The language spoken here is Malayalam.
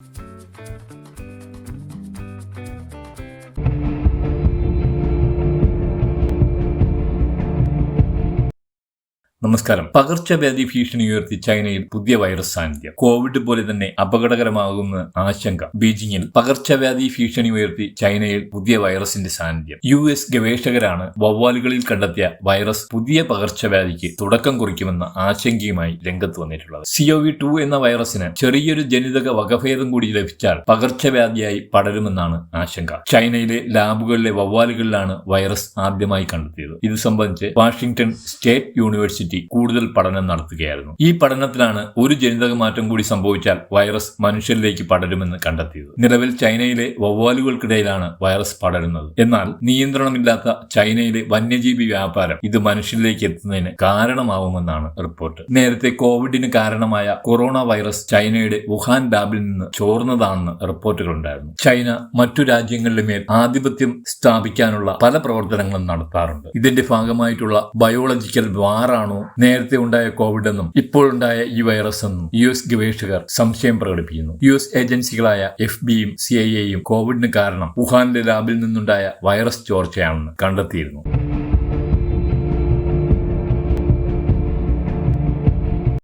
you നമസ്കാരം. പകർച്ചവ്യാധി ഭീഷണി ഉയർത്തി ചൈനയിൽ പുതിയ വൈറസ് സാന്നിധ്യം. കോവിഡ് പോലെ തന്നെ അപകടകരമാകുന്ന ആശങ്ക ബീജിംഗിൽ പകർച്ചവ്യാധി ഭീഷണി ഉയർത്തി ചൈനയിൽ പുതിയ വൈറസിന്റെ സാന്നിധ്യം. യു എസ് ഗവേഷകരാണ് വവ്വാലുകളിൽ കണ്ടെത്തിയ വൈറസ് പുതിയ പകർച്ചവ്യാധിക്ക് തുടക്കം കുറിക്കുമെന്ന ആശങ്കയുമായി രംഗത്ത് വന്നിട്ടുള്ളത്. സിഒവി ടു എന്ന വൈറസിന് ചെറിയൊരു ജനിതക വകഭേദം കൂടി ലഭിച്ചാൽ പകർച്ചവ്യാധിയായി പടരുമെന്നാണ് ആശങ്ക. ചൈനയിലെ ലാബുകളിലെ വവ്വാലുകളിലാണ് വൈറസ് ആദ്യമായി കണ്ടെത്തിയത്. ഇത് സംബന്ധിച്ച് വാഷിംഗ്ടൺ സ്റ്റേറ്റ് യൂണിവേഴ്സിറ്റി കൂടുതൽ പഠനം നടത്തുകയായിരുന്നു. ഈ പഠനത്തിലാണ് ഒരു ജനിതക മാറ്റം കൂടി സംഭവിച്ചാൽ വൈറസ് മനുഷ്യരിലേക്ക് പടരുമെന്ന് കണ്ടെത്തിയത്. നിലവിൽ ചൈനയിലെ വവ്വാലുകൾക്കിടയിലാണ് വൈറസ് പടരുന്നത്. എന്നാൽ നിയന്ത്രണമില്ലാത്ത ചൈനയിലെ വന്യജീവി വ്യാപാരം ഇത് മനുഷ്യരിലേക്ക് എത്തുന്നതിന് കാരണമാവുമെന്നാണ് റിപ്പോർട്ട്. നേരത്തെ കോവിഡിന് കാരണമായ കൊറോണ വൈറസ് ചൈനയുടെ വുഹാൻ ലാബിൽ നിന്ന് ചോർന്നതാണെന്ന് റിപ്പോർട്ടുകളുണ്ടായിരുന്നു. ചൈന മറ്റു രാജ്യങ്ങളുടെ മേൽ ആധിപത്യം സ്ഥാപിക്കാനുള്ള പല പ്രവർത്തനങ്ങളും നടത്താറുണ്ട്. ഇതിന്റെ ഭാഗമായിട്ടുള്ള ബയോളജിക്കൽ വാറാണോ നേരത്തെ ഉണ്ടായ കോവിഡ് എന്നും ഇപ്പോഴുണ്ടായ ഈ വൈറസ് എന്നും യു എസ് ഗവേഷകർ സംശയം പ്രകടിപ്പിക്കുന്നു. യു എസ് ഏജൻസികളായ എഫ് ബിയും സി ഐ എയും കോവിഡിന് കാരണം വുഹാനിലെ ലാബിൽ നിന്നുണ്ടായ വൈറസ് ചോർച്ചയാണെന്ന് കണ്ടെത്തിയിരുന്നു.